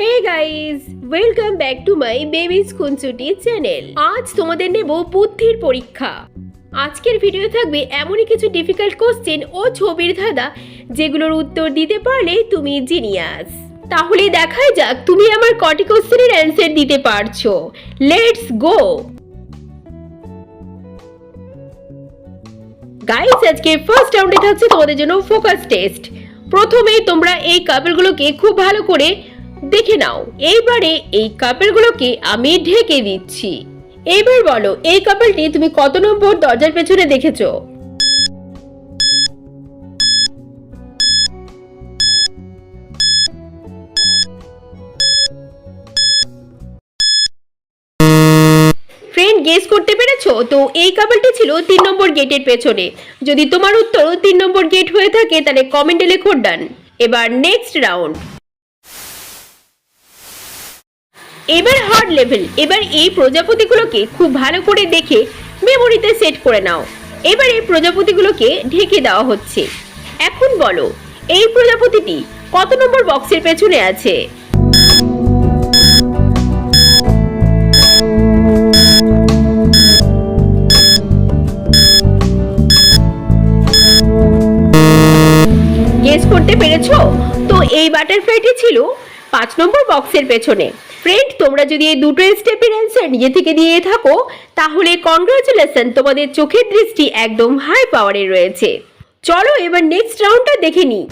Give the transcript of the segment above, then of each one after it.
Hey guys welcome back to my babies খুনসুটি channel আজ তোমাদের নেব বুদ্ধির পরীক্ষা। আজকের ভিডিও থাকবে এমনই কিছু ডিফিকাল্ট কোশ্চেন ও ছবির ধাঁধা, যেগুলোর উত্তর দিতে পারলে তুমি জিনিয়াস তাহলে দেখাই যাক তুমি আমার কটি কোশ্চেনের অ্যান্সার দিতে পারছ। লেটস গো গাইস আজকে ফার্স্ট রাউন্ডে থাকছে তোমাদের জন্য ফোকাস টেস্ট প্রথমেই তোমরা এই কাপড়গুলোকে খুব ভালো করে দেখে নাও। এইবারে এই কাপড়গুলোকে আমি ঢেকে দিচ্ছি। এইবার বলো, এই কাপড়টি তুমি কত নম্বর দরজার পেছনে দেখেছ? ফ্রেন্ড গেস করতে পেরেছ? তো এই কাপড়টি ছিল তিন নম্বর গেটের পেছনে। যদি তোমার উত্তর তিন নম্বর গেট হয়ে থাকে, তাহলে কমেন্টে লেখো ডান এবার নেক্সট রাউন্ড এবার হার্ড লেভেল এবার এই প্রজাপতিগুলোকে খুব ভালো করে দেখে মেমোরিতে সেট করে নাও। এবার এই প্রজাপতিগুলোকে ঢেকে দেওয়া হচ্ছে। এখন বলো, এই প্রজাপতিটি কত নম্বর বক্সের পেছনে আছে? করতে পেরেছ? তো এই বাটারফ্লাইটি ছিল পাঁচ নম্বর বক্সের পেছনে। ফ্রেন্ড তোমরা যদি এই দুটো স্টেপের অ্যান্সার নিজে থেকে দিয়ে থাকো, তাহলে কংগ্রাচুলেশন তোমাদের চোখের দৃষ্টি একদম হাই পাওয়ারে রয়েছে। চলো এবার নেক্সট রাউন্ডটা দেখে নিই।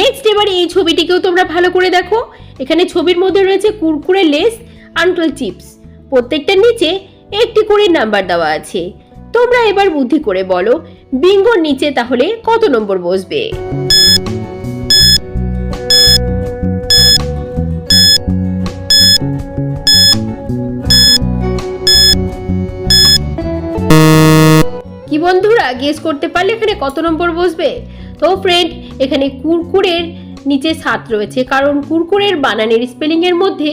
নেক্সট এবার এই ছবিটিকেও তোমরা ভালো করে দেখো। এখানে ছবির মধ্যে রয়েছে কুরকুরে লেস আঙ্কেল চিপস প্রত্যেকটার নিচে একটি করে নাম্বার দেওয়া আছে। তোমরা এবার বুদ্ধি করে বলো বিঙ্গোর নিচে তাহলে কত নম্বর বসবে? বন্ধুরা গেস করতে পারলে এখানে কত নম্বর বসবে? তো ফ্রেন্ড এখানে কুরকুরের নিচে সাত রয়েছে, কারণ কুরকুরের বানানের স্পেলিং এর মধ্যে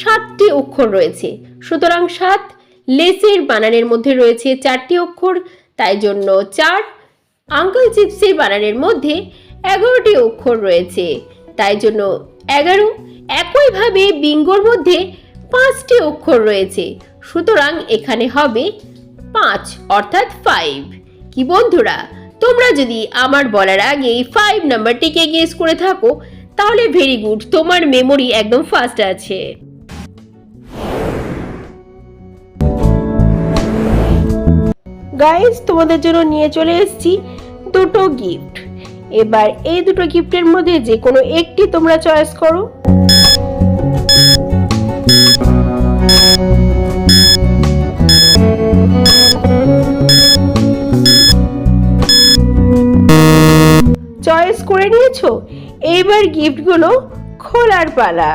সাতটি অক্ষর রয়েছে। সুতরাং সাত লেসের বানানের মধ্যে রয়েছে চারটি অক্ষর, তাই জন্য চার আঙ্কেল চিপসের বানানের মধ্যে এগারোটি অক্ষর রয়েছে। তাই জন্য এগারো একইভাবে বিঙ্গোর মধ্যে পাঁচটি অক্ষর রয়েছে। সুতরাং এখানে হবে পাঁচ, অর্থাৎ ফাইভ কি বন্ধুরা? তোমরা যদি আমার বলার আগেই ফাইভ নাম্বারটিকে গেস করে থাকো, তাহলে ভেরি গুড তোমার মেমোরি একদম ফাস্ট আছে। গাইস তোমাদের জন্য নিয়ে চলে এসেছি দুটো গিফট এবার এই দুটো গিফটের মধ্যে যে কোনো একটি তোমরা চয়েস করো। চয়েস করে নিয়েছো? এইবার গিফটগুলো খোলার পালা।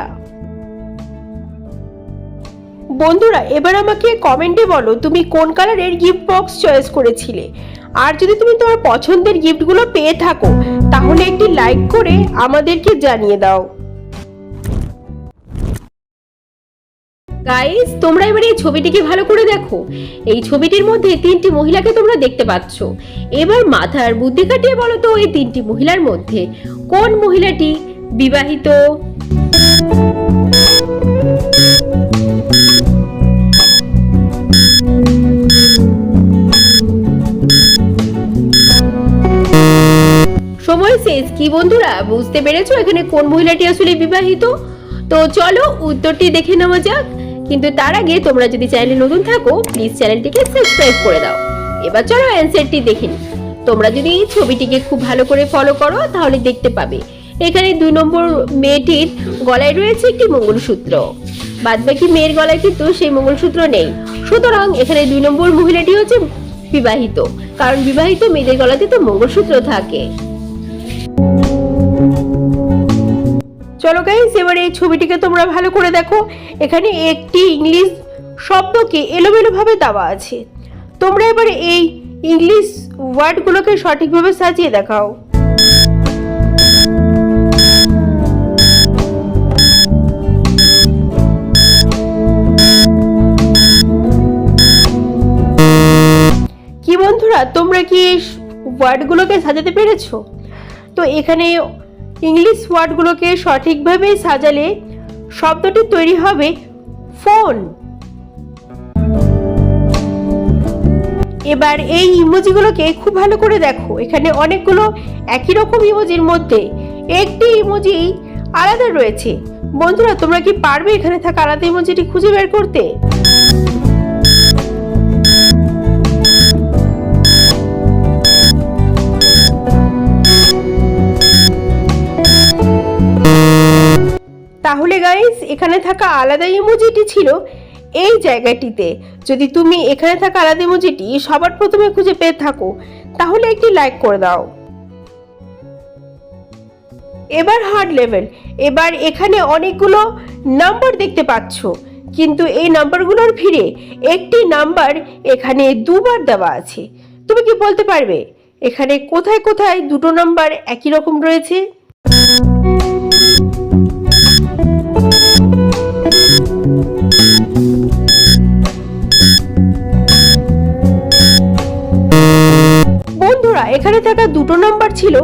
বন্ধুরা, এবার আমাকে কমেন্টে বলো, তুমি কোন কালারের গিফট বক্স চয়েস করেছিলে? আর যদি তুমি তোমার পছন্দের গিফটগুলো পেয়ে থাকো, তাহলে একটি লাইক করে আমাদেরকে জানিয়ে দাও। গাইস তোমরা এবার এই ছবিটিকে ভালো করে দেখো। এই ছবিটির মধ্যে তিনটি মহিলাকে তোমরা দেখতে পাচ্ছ। এবার মাথার বুদ্ধি কাটিয়ে বলো তো এই তিনটি মহিলার মধ্যে কোন মহিলাটি বিবাহিত? সময় শেষ। কি বন্ধুরা, বুঝতে পেরেছ এখানে কোন মহিলাটি আসলে বিবাহিত? তো চলো উত্তরটি দেখে নেওয়া যাক। কিন্তু তার আগে তোমরা যদি চ্যানেলে নতুন থাকো প্লিজ চ্যানেলটিকে সাবস্ক্রাইব করে দাও। এবার চলো অ্যান্সারটি দেখে নিই। তোমরা যদি এই ছবিটিকে খুব ভালো করে ফলো করো, তাহলে দেখতে পাবে, এখানে দুই নম্বর মেয়েটির গলায় রয়েছে একটি মঙ্গলসূত্র। বাদবাকি মেয়ের গলায় কিন্তু সেই মঙ্গলসূত্র নেই। সুতরাং এখানে দুই নম্বর মহিলাটি হচ্ছে বিবাহিত, কারণ বিবাহিত মেয়েদের গলাতে তো মঙ্গলসূত্র থাকে। চলো গাইস এবার এই ছবিটিকে তোমরা ভালো করে দেখো। এখানে একটি ইংলিশ শব্দকে এলোমেলোভাবে দেওয়া আছে। তোমরা এবারে এই ইংলিশ ওয়ার্ডগুলোকে সঠিকভাবে সাজিয়ে দেখাও। কি বন্ধুরা, তোমরা কি ওয়ার্ডগুলোকে সাজাতে পেরেছ? তো এখানে ইংলিশ ওয়ার্ডগুলোকে সঠিকভাবে সাজালে শব্দটি তৈরি হবে ফোন। এবার এই ইমোজিগুলোকে খুব ভালো করে দেখো। এখানে অনেকগুলো একই রকম ইমোজির মধ্যে একটি ইমোজি আলাদা রয়েছে। বন্ধুরা, তোমরা কি পারবে এখানে থাকা আলাদা ইমোজিটি খুঁজে বের করতে? এখানে থাকা আলাদা ইমোজিটি ছিল এই জায়গাটিতে। যদি তুমি এখানে থাকা আলাদা ইমোজিটি সবার প্রথমে খুঁজে পেয়ে থাকো, তাহলে একটি লাইক করে দাও। এবার হার্ড লেভেল এবার এখানে অনেকগুলো নাম্বার দেখতে পাচ্ছ। কিন্তু এই নাম্বারগুলোর ভিড়ে একটি নাম্বার এখানে দুবার দেওয়া আছে। তুমি কি বলতে পারবে? এখানে কোথায় কোথায় দুটো নাম্বার একই রকম রয়েছে? থাকা দুটো নাম্বার ছিল,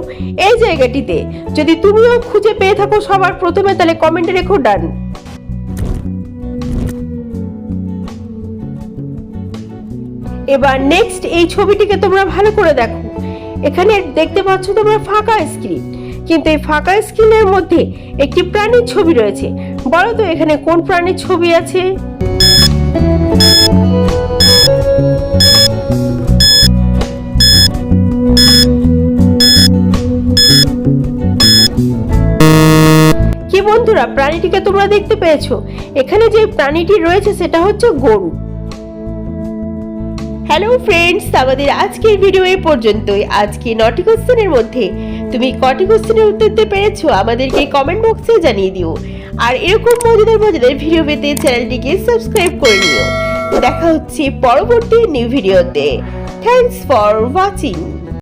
এই জায়গাটিতে। যদি তুমিও খুঁজে পেয়ে থাকো সবার প্রথমে, তাহলে কমেন্টে রেখো ডান এবার নেক্সট এই ছবিটিকে তোমরা ভালো করে দেখো। এখানে দেখতে পাচ্ছ তোমরা ফাঁকা স্ক্রিন কিন্তু এই ফাঁকা স্ক্রিনের মধ্যে একটি প্রাণীর ছবি রয়েছে। বলো তো, এখানে কোন প্রাণীর ছবি আছে? বন্ধুরা, প্রাণীটিকে তোমরা দেখতে পেয়েছ। এখানে যে প্রাণীটি রয়েছে, সেটা হচ্ছে গরু। হ্যালো ফ্রেন্ডস আমাদের আজকের ভিডিও এই পর্যন্তই। আজকে নটি কোশ্চেনের মধ্যে তুমি কটি কোশ্চেনের উত্তর দিতে পেরেছ, আমাদেরকে কমেন্ট বক্সে জানিয়ে দিও। আর এরকম মজাদার মজাদার ভিডিও পেতে চ্যানেলটিকে সাবস্ক্রাইব করে নিও। দেখা হচ্ছে পরবর্তী নিউ ভিডিওতে থ্যাঙ্কস ফর ওয়াচিং